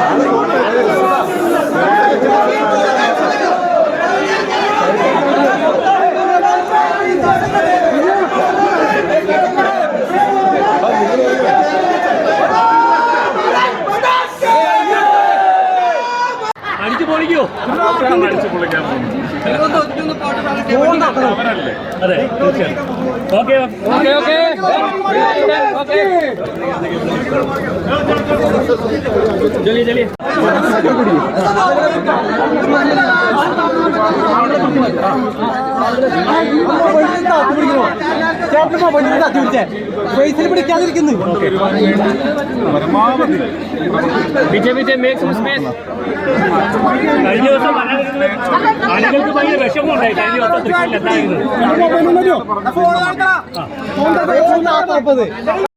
അടിച്ചു പൊളിക്കോ അടിച്ചു പൊളിക്കോ. അതെ പിടിക്കാതിരിക്കുന്നു. പരമാവധി. Vijay Vijay make some space കഴിഞ്ഞ ദിവസം ആളുകൾക്ക് ഭയങ്കര വിഷമമുണ്ടായി കഴിഞ്ഞ ദിവസം തൃശ്ശൂരിൽ എന്തായിരുന്നു